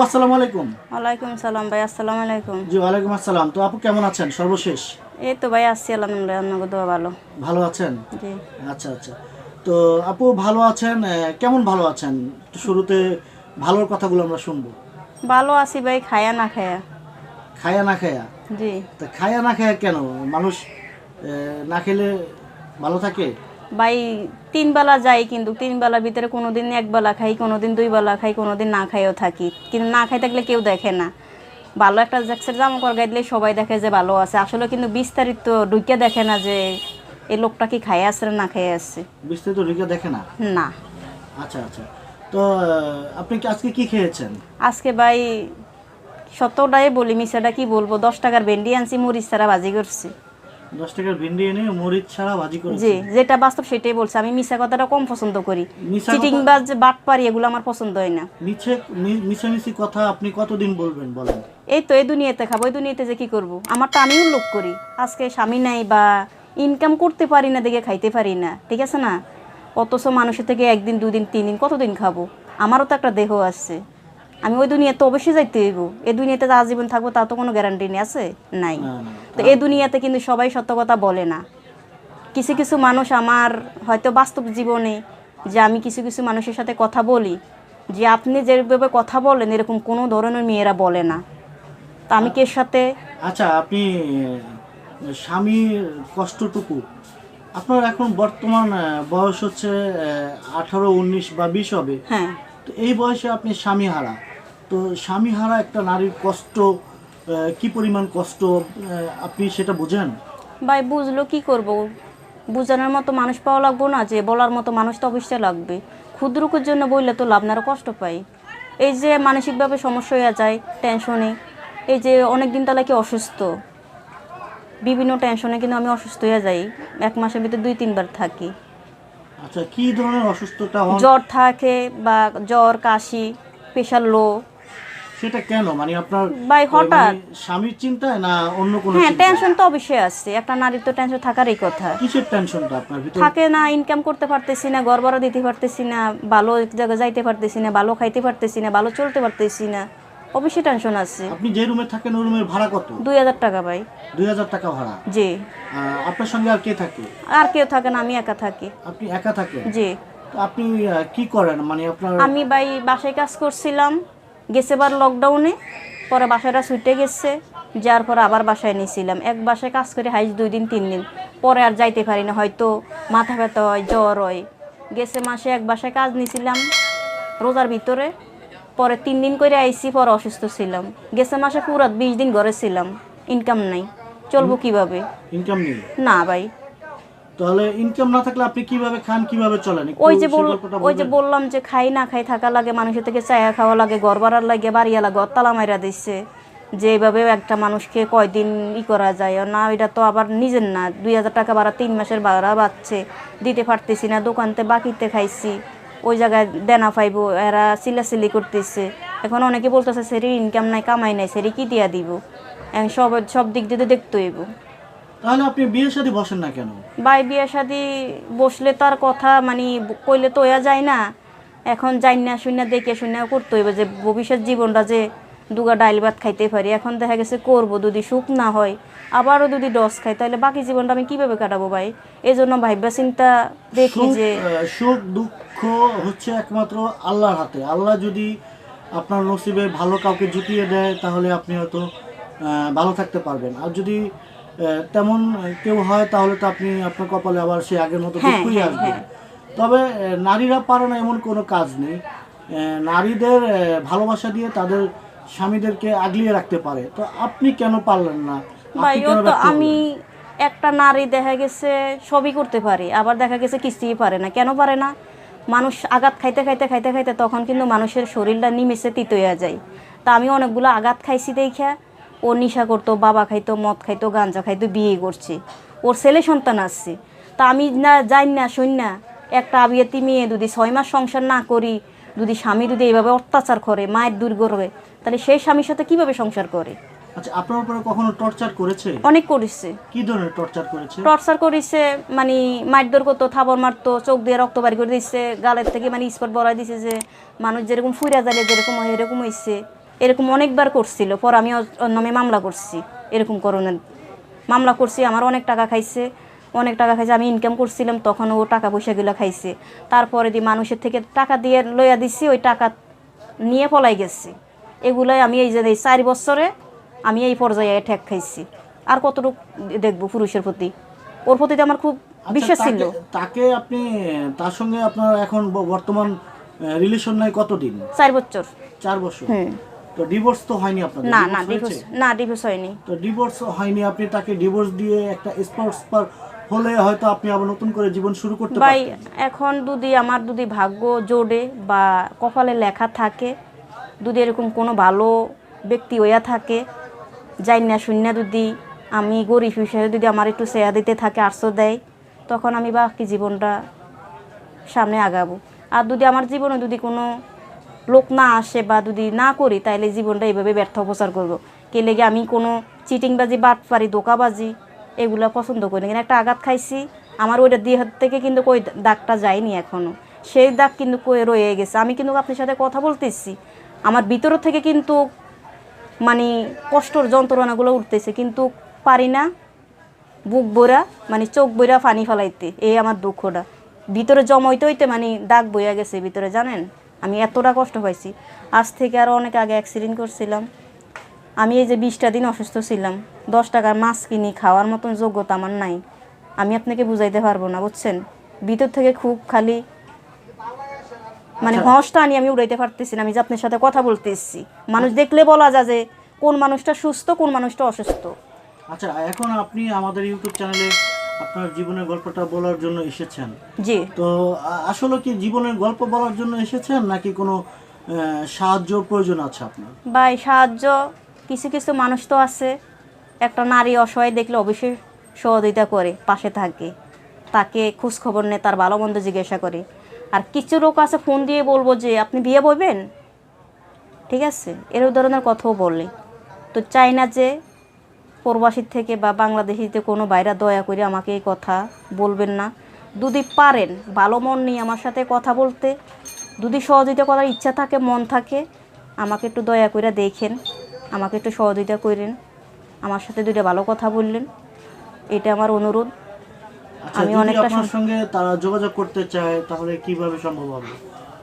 আসসালামু আলাইকুম। ওয়ালাইকুম সালাম ভাই আসসালামু আলাইকুম। জি ওয়ালাইকুম আসসালাম। তো আপু কেমন আছেন? সর্বশেষ। এই তো ভাই আসছি আলহামদুলিল্লাহ আপনাকে দোয়া ভালো। ভালো আছেন? জি। আচ্ছা আচ্ছা। তো আপু ভালো আছেন? কেমন ভালো আছেন? শুরুতে ভালোর কথাগুলো আমরা শুনব। ভালো আছি ভাই খায়া না খায়া। খায়া না খায়া? জি। তা খায়া না খায়া কেন? মানুষ না খেলে ভালো থাকে? ভাই তিন বেলা যাই কিন্তু তিন বেলার ভিতরে কোনোদিন এক বেলা খাই কোনোদিন দুই বেলা খাই কোনোদিন না খাইও থাকি। কিন্তু না খাই থাকলে কেউ দেখে না। ভালো একটা জ্যাক্সের জামা কর গাই দিলে সবাই দেখে যে ভালো আছে। আসলে কিন্তু বিস্তারিত ঢুকে দেখে না যে এই লোকটা কি খাই আসছে না খাই আসছে বিস্তারিত রিকে দেখে না? না। আচ্ছা আচ্ছা। তো আপনি কি আজকে কি খেয়েছেন? আজকে ভাই সত্যটাই বলি মিশাটা কি বলব? দশ টাকার ভেন্ডি আনছি মরিচ ছাড়া ভাজি করছি। দশ টাকার ভিন্ডি এনে মরিচ ছাড়া ভাজি করেছেন জি যেটা বাস্তব সেটাই বলছি। আমি মিশা কথাটা কম পছন্দ করি। চিটিং বাজ বাট পারি এগুলো আমার পছন্দ হয় না। মিছে মিছামিছি কথা আপনি কতদিন বলবেন বলেন? এই তো এই দুনিয়াতে খাব এই দুনিয়াতে যে কি করব? আমারটা আমিও লোক করি। আজকে স্বামী নাই বা ইনকাম করতে পারি না দেখে খাইতে পারি না। ঠিক আছে না? অথচ মানুষের থেকে একদিন দুদিন তিন দিন কতদিন খাব? আমারও তো একটা দেহ আছে। আমি ওই দুনিয়াতে অবশ্যই যাইতে হইব। এই দুনিয়াতে যে আজীবন থাকব তা তো কোনো গ্যারান্টি নেই আছে? নাই। তো এই দুনিয়াতে কিন্তু সবাই সত্য কথা বলে না। কিছু কিছু মানুষ আমার হয়তো বাস্তব জীবনে যে আমি কিছু কিছু মানুষের সাথে কথা বলি যে আপনি যেভাবে কথা বলেন এরকম কোনো ধরনের মেয়েরা বলে না। তা আমি কে সাথে আচ্ছা আপনি স্বামীর কষ্টটুকু আপনার এখন বর্তমান বয়স হচ্ছে আঠারো উনিশ বা বিশ হবে। হ্যাঁ। তো এই বয়সে আপনি স্বামী হারা। তো স্বামী হারা একটা নারীর কষ্ট কি পরিমাণ কষ্ট? আপনি সেটা বোঝেন? ভাই বুঝলো কি করব? বুঝানোর মতো মানুষ পাওয়া লাগবো না যে বলার মতো মানুষ তো অবশ্যই লাগবে। ক্ষুদ্রকুর জন্য বললে তো লাভ না কষ্ট পাই। এই যে মানসিকভাবে সমস্যা হয়ে যায় টেনশনে এই যে অনেক দিন তাহলে কি অসুস্থ? বিভিন্ন টেনশনে কিন্তু আমি অসুস্থ হয়ে যাই। এক মাসের ভিতরে দুই তিনবার থাকি। আচ্ছা কি ধরনের অসুস্থতা জ্বর থাকে বা জ্বর কাশি প্রেশার লো সেটা কেন? মানে আপনার ভাই, হঠাৎ। মানে স্বামীর চিন্তায় না অন্য কোনো হ্যাঁ টেনশন তো অবশ্যই আসছে একটা নারীর তো টেনশন থাকারই কথা। কিসের টেনশনটা আপনার ভিতরে? থাকে না ইনকাম করতে পারতেছি না ঘর ভাড়া দিতে পারতেছি না ভালো এক জায়গায় যাইতে পারতেছি না ভালো খাইতে পারতেছি না ভালো চলতে পারতেছি না। অবশ্যই টেনশন আছে। আপনি যে রুমে থাকেন ওই রুমের ভাড়া কত? দুই হাজার টাকা ভাই। দুই হাজার টাকা ভাড়া? জি। আহ, আপনার সঙ্গে আর কে থাকে? আর কেউ থাকে না আমি একা থাকি। আপনি একা থাকেন? জি। তো আপনি আহ, কি করেন? মানে আপনার আমি ভাই বাসায় কাজ করছিলাম। গেছে বার লকডাউনে পরে বাসাটা ছুটে গেছে যার পরে আবার বাসায় নিয়েছিলাম এক বাসায় কাজ করে হাইজ দুই দিন তিন দিন। পরে আর যাইতে পারি না হয়তো মাথা ব্যথা হয় জ্বর হয়। গেছে মাসে এক বাসায় কাজ নিয়েছিলাম রোজার ভিতরে। পরে তিন দিন করে আইসি পরে অসুস্থ ছিলাম। গেছে মাসে পুরো বিশ দিন ঘরে ছিলাম। ইনকাম নাই। চলবো কীভাবে? ইনকাম নেই? না ভাই। তাহলে ইনকাম না থাকলে আপনি কীভাবে খান কীভাবে চলেন? ওই যে ওই যে বললাম যে খাই না খাই থাকা লাগে মানুষের থেকে চায়া খাওয়া লাগে ঘর ভাড়ার লাগে বাড়িয়া লাগে তালা মাইরা দিচ্ছে যে এইভাবে একটা মানুষকে কয়দিন ই করা যায় না এটা তো আবার নিজের না। দুই হাজার টাকা ভাড়া তিন মাসের ভাড়া বাচ্ছে দিতে পারতেছি না দোকানতে বাকিতে খাইছি ওই জায়গায় দেনা পাইবো এরা চিল্লাচিল্লি করতেছে। এখন অনেকে বলতেছে সেরি ইনকাম নাই কামাই নাই সেরি কি দিয়া দিব? এখন সব সব দিক দিয়ে দেখতে হইব। তাহলে আপনি বিয়ে শাদী বসেন না কেন? ভাই বিয়ে শাদি বসলে তার কথা মানে কইলে তো হইয়া যায় না। এখন যাই না শুনে দেখে শুনে করতে হইবে যে ভবিষ্যৎ জীবনটা যে দুগা ডাইল ভাত খাইতে পারি। এখন দেখা গেছে করব যদি সুখ না হয় আবারও যদি ডস খাই তাহলে বাকি জীবনটা আমি কীভাবে কাটাবো ভাই? এই জন্য ভাইবা চিন্তা দেখি যে সুখ দুঃখ হচ্ছে একমাত্র আল্লাহর হাতে। আল্লাহ যদি আপনার নসিবে ভালো কাউকে জুটিয়ে দেয় তাহলে আপনি হয়তো ভালো থাকতে পারবেন। আর যদি তেমন কেউ হয় তাহলে তো আপনি আপনার কপালে আবার সে আগের মতো হ্যাঁ, দুঃখই হ্যাঁ, আসবে। হ্যাঁ। তবে নারীরা পারে না এমন কোনো কাজ নেই। নারীদের ভালোবাসা দিয়ে তাদের স্বামীদেরকে আগলিয়ে রাখতে পারে। তো আপনি কেন পারলেন না? তো আমি একটা নারী দেখা গেছে সবই করতে পারে। আবার দেখা গেছে কিছুই পারে না। কেন পারে না? মানুষ আঘাত খাইতে খাইতে খাইতে খাইতে তখন কিন্তু মানুষের শরীরটা নিমেষে তিত হয়ে যায়। তা আমি অনেকগুলো আঘাত খাইছি দেখা। ও নিশা করতো বাবা খাইতো মদ খাইতো গাঞ্জা খাইতো বিয়ে করছে। ওর ছেলে সন্তান আসছে তা আমি না যাই না শুন না। একটা আবিয়াতি মেয়ে যদি ছয় মাস সংসার না করি যদি স্বামী যদি এইভাবে অত্যাচার করে মায়ের দূর করবে তাহলে সেই স্বামীর সাথে কীভাবে সংসার করে? আচ্ছা আপনার উপরে কখনো টর্চার করেছে? অনেক করেছে। কি ধরনের টর্চার করেছে? টর্চার করিছে মানে মারধর করতো থাবর মারতো চোখ দিয়ে রক্ত বাড়ি করে দিচ্ছে গালের থেকে মানে স্পট বড়াই দিছে যে মানুষ যেরকম ফুইরা জালে যেরকম হয় এরকম হয়েছে এরকম অনেকবার করছিল পর আমি ওর ওর নামে মামলা করছি এরকম করোনার মামলা করছি আমার অনেক টাকা খাইছে অনেক টাকা খাইছে আমি ইনকাম করছিলাম তখন ও টাকা পয়সাগুলো খাইছে। তারপরে দিয়ে মানুষের থেকে টাকা দিয়ে লইয়া দিছি ওই টাকা নিয়ে পলাই গেছি। এগুলোই আমি এই যে এই চার বছরে আমি এই পর্যায়ে ঠেক খাইছি। আর কতটুকু দেখব পুরুষের প্রতি? ওর প্রতি আমার খুব আচ্ছা, বিশ্বাস ছিল। তাকে- আপনি তার সঙ্গে আপনার এখন বর্তমান রিলেশন নাই কতদিন? চার বছর। চার বছর। হুম। তো ডিভোর্স তো হয়নি আপনাদের না না ডিভোর্স না ডিভোর্স হয়নি। তো ডিভোর্স হয়নি আপনি তাকে ডিভোর্স দিয়ে একটা স্পোর্টস পার হলে হয়তো আপনি আবার নতুন করে জীবন শুরু করতে ভাই এখন যদি আমার যদি ভাগ্য জোড়ে বা কপালে লেখা থাকে যদি এরকম কোনো ভালো ব্যক্তি হইয়া থাকে যাই না শূন্য যদি আমি গরিব হিসেবে যদি আমার একটু সেয়া দিতে থাকে আটশো দেয় তখন আমি বাকি জীবনটা সামনে আগাবো। আর যদি আমার জীবনে যদি কোনো লোক না আসে বা যদি না করি তাহলে জীবনটা এইভাবে ব্যর্থ অপচার করব। কে লেগে আমি কোনো চিটিংবাজি, বাটপারি দোকাবাজি এগুলো পছন্দ করি না। কিন্তু একটা আঘাত খাইছি, আমার ওইটা দিয়ে থেকে কিন্তু কই দাগটা যায়নি এখনও সেই দাগ কিন্তু কই রয়ে গেছে। আমি কিন্তু আপনার সাথে কথা বলতেছি। আমার ভিতর থেকে কিন্তু মানে কষ্টর যন্ত্রণাগুলো উঠতেছে। কিন্তু পারি না বুক বইরা মানে চোখ বইরা পানি ফেলাইতে। এই আমার দুঃখটা। ভিতরে জমাইতে হইতে মানে দাগ বইয়া গেছে ভিতরে, জানেন? আমি এতটা কষ্ট পাইছি। আজ থেকে আরও অনেক আগে অ্যাক্সিডেন্ট করছিলাম। আমি এই যে বিশটা দিন অসুস্থ ছিলাম। দশ টাকার মাছ কিনি খাওয়ার মতন যোগ্যতা আমার নাই। আমি আপনাকে বুঝাইতে পারব না বুঝছেন? ভিতর থেকে খুব খালি মানে হসটা আনি আমি উড়াইতে পারতেছি না আমি যে আপনার সাথে কথা বলতেছি। মানুষ দেখলে বলা যায় যে কোন মানুষটা সুস্থ কোন মানুষটা অসুস্থ। আচ্ছা এখন আপনি আমাদের ইউটিউব চ্যানেলে আপনার জীবনের গল্পটা বলার জন্য এসেছেন? জি। তো আসলে কি জীবনের গল্প বলার জন্য এসেছেন নাকি কোনো সাহায্য প্রয়োজন আছে আপনার? ভাই সাহায্য কিছু কিছু মানুষ তো আছে। একটা নারী অসহায় দেখলে অবশ্যই সহযোগিতা করে পাশে থাকে। তাকে খোঁজ খবর নেয় তার ভালো মন্দ জিজ্ঞাসা করে। আর কিছু লোক আছে ফোন দিয়ে বলব যে আপনি বিয়ে বইবেন ঠিক আছে? এর ধরনের কথাও বলে। তো চাই না যে প্রবাসীর থেকে বা বাংলাদেশিতে কোনো বাইরা দয়া করে আমাকে এই কথা বলবেন না। যদি পারেন ভালো মন নিয়ে আমার সাথে কথা বলতে। যদি সহযোগিতা করার ইচ্ছা থাকে মন থাকে আমাকে একটু দয়া করে দেখেন আমাকে একটু সহযোগিতা করেন আমার সাথে দুইটা ভালো কথা বললেন এটা আমার অনুরোধ। আচ্ছা আমি অনেকটা সঙ্গে তারা যোগাযোগ করতে চায় তাহলে কীভাবে সম্ভব হবে?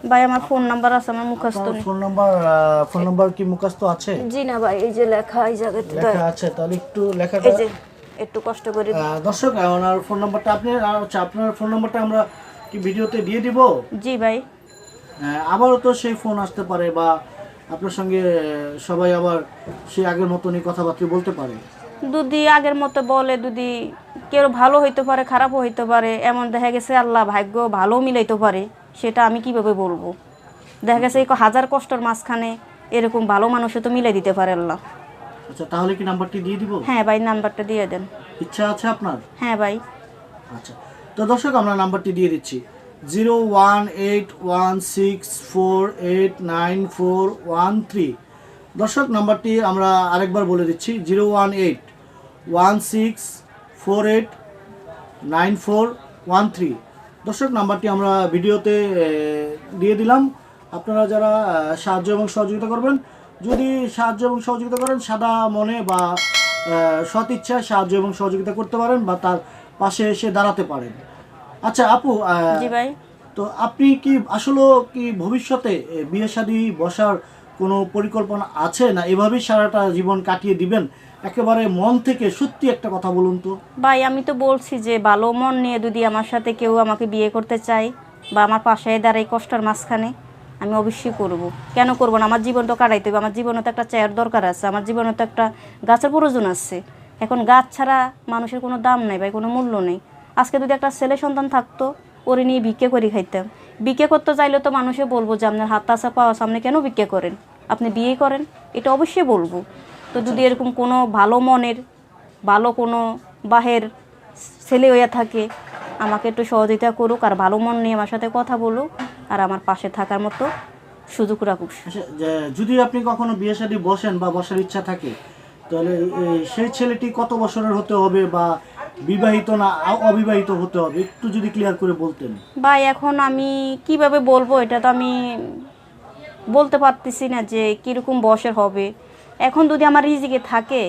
ভাই আমার ফোন নাম্বার আছে আমার মুখস্থ নেই। ফোন নাম্বার ফোন নাম্বার কি মুখস্থ আছে? জি না ভাই এই যে লেখা এই জায়গাতে লেখা আছে তাহলে একটু লেখাটা এই যে একটু কষ্ট করে দর্শক ওনার ফোন নাম্বারটা আপনি আপনার ফোন নাম্বারটা আমরা কি ভিডিওতে দিয়ে দিব? জি ভাই। আবারও তো সেই ফোন আসতে পারে বা আপনার সঙ্গে সবাই আবার সেই আগের মতনই কথাবার্তা বলতে পারে। যদি আগের মতো বলে যদি কেউ ভালো হইতে পারে খারাপও হইতে পারে এমন দেখা গেছে আল্লাহ ভাগ্য ভালো মিলাইতে পারে। সেটা আমি কীভাবে বলব? দেখা গেছে এই হাজার কষ্টর মাঝখানে এরকম ভালো মানুষও তো মিলে দিতে পারে আল্লাহ। আচ্ছা তাহলে কি নাম্বারটি দিয়ে দিব? হ্যাঁ ভাই নাম্বারটা দিয়ে দেন। ইচ্ছা আছে আপনার? হ্যাঁ ভাই। আচ্ছা তো দর্শক আমরা নাম্বারটি দিয়ে দিচ্ছি। Zero one eight one six four eight nine four one three. দর্শক নাম্বারটি আমরা আরেকবার বলে দিচ্ছি। Zero one eight one six four eight nine four one three. দর্শক নাম্বারটি আমরা ভিডিওতে দিয়ে দিলাম। আপনারা যারা সাহায্য এবং সহযোগিতা করবেন যদি সাহায্য এবং সহযোগিতা করেন সাদা মনে বা সৎ ইচ্ছায় সাহায্য এবং সহযোগিতা করতে পারেন বা তার পাশে এসে দাঁড়াতে পারেন। আচ্ছা আপু তো আপনি কি আসলে কি ভবিষ্যতে বিয়ে শাদী বসার কোনো পরিকল্পনা আছে না? এভাবেই সারাটা জীবন কাটিয়ে দিবেন? একেবারে মন থেকে সত্যি একটা কথা বলুন তো। ভাই, আমি তো বলছি যে ভালো মন নিয়ে যদি আমার সাথে কেউ আমাকে বিয়ে করতে চায় বা আমার পাশে দাঁড়াই কষ্টের মাঝখানে, আমি অবশ্যই করব। কেন করব না? আমার জীবন তো কাটাইতে হবে। আমার জীবনে তো একটা চেয়ার দরকার আছে। আমার জীবনে তো একটা গাছের প্রয়োজন আছে। এখন গাছ ছাড়া মানুষের কোনো দাম নেই ভাই, কোনো মূল্য নেই। আজকে যদি একটা ছেলে সন্তান থাকতো, ওরে নিয়ে ভিক্ষে করে খাইতাম। ভিক্ষে করতে চাইলে তো মানুষে বলব যে, আপনার হাত আসা পাওয়া সামনে কেন ভিক্ষে করেন? আপনি বিয়ে করেন এটা অবশ্যই বলব। তো যদি এরকম কোনো ভালো মনের ভালো কোনো বাহের ছেলে হইয়া থাকে আমাকে একটু সহযোগিতা করুক আর ভালো মন নিয়ে আমার সাথে কথা বলুক আর আমার পাশে থাকার মতো সুযোগ রাখুক। আচ্ছা, যদি আপনি কখনো বিয়ে শাদী বসেন বা বসার ইচ্ছা থাকে তাহলে সেই ছেলেটি কত বছরের হতে হবে বা বিবাহিত না অবিবাহিত হতে হবে একটু যদি ক্লিয়ার করে বলতেন। ভাই এখন আমি কীভাবে বলব এটা তো আমি বলতে পারতেছি না যে কীরকম বয়সের হবে। এখন যদি আমার রিজিকে থাকে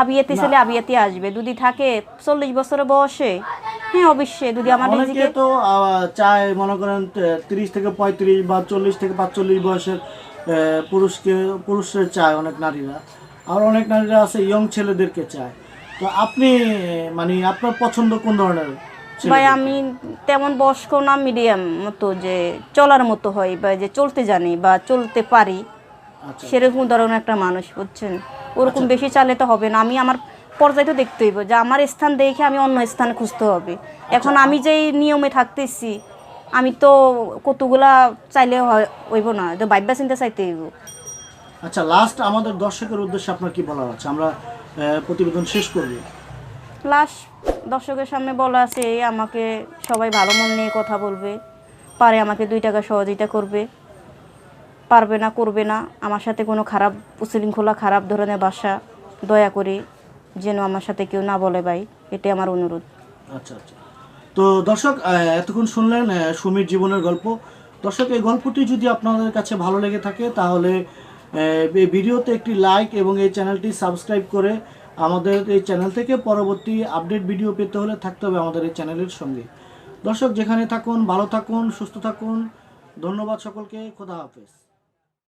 আবিয়াতে ছেলে আবিয়াতে আসবে। যদি থাকে চল্লিশ বছরের বয়সে হ্যাঁ অবশ্যই যদি আমার রিজিকে তো চায় মনে করেন তিরিশ থেকে পঁয়ত্রিশ বা চল্লিশ থেকে পাঁচচল্লিশ বয়সের পুরুষকে পুরুষের চায় অনেক নারীরা। আর অনেক নারীরা আছে ইয়ং ছেলেদেরকে চায়। তো আপনি মানে আপনার পছন্দ কোন ধরনের? ভাই আমি তেমন বয়স্ক না মিডিয়াম মতো যে চলার মতো হয় বা যে চলতে জানি বা চলতে পারি। আচ্ছা। সেরকম ধরনের একটা মানুষ বুঝছেন? ওরকম বেশি চালে তো হবে না। আমি আমার পর্যায়ে তো দেখতে হইব যে আমার স্থান দেখে আমি অন্য স্থানে খুঁজতে হবে। এখন আমি যেই নিয়মে থাকতেছি আমি তো কতগুলা চাইলে হইব না তো বাইবা চিন্তা চাইতে হইব। আচ্ছা লাস্ট আমাদের দর্শকের উদ্দেশ্যে আপনার কি বলার আছে? আমরা প্রতিবেদন শেষ করব। লাস্ট দর্শকের সামনে বলা আছে আমাকে সবাই ভালো মন নিয়ে কথা বলবে। পারে আমাকে দুই টাকা সহযোগিতা করবে। পারবে না, করবে না। আমার সাথে কোনো খারাপ উশৃঙ্খলা খারাপ ধরনের বাসা, দয়া করে যেন আমার সাথে কেউ না বলে ভাই। এটাই আমার অনুরোধ। আচ্ছা আচ্ছা। তো দর্শক এতক্ষণ শুনলেন সুমির জীবনের গল্প। দর্শক, এই গল্পটি যদি আপনাদের কাছে ভালো লেগে থাকে, তাহলে এই ভিডিওতে একটি লাইক এবং এই চ্যানেলটি সাবস্ক্রাইব করে আমাদের এই চ্যানেল থেকে পরবর্তী আপডেট ভিডিও পেতে হলে থাকতে হবে আমাদের এই চ্যানেলের সঙ্গে। দর্শক, যেখানে থাকুন, ভালো থাকুন, সুস্থ থাকুন। ধন্যবাদ সকলকে, খোদা হাফেজ।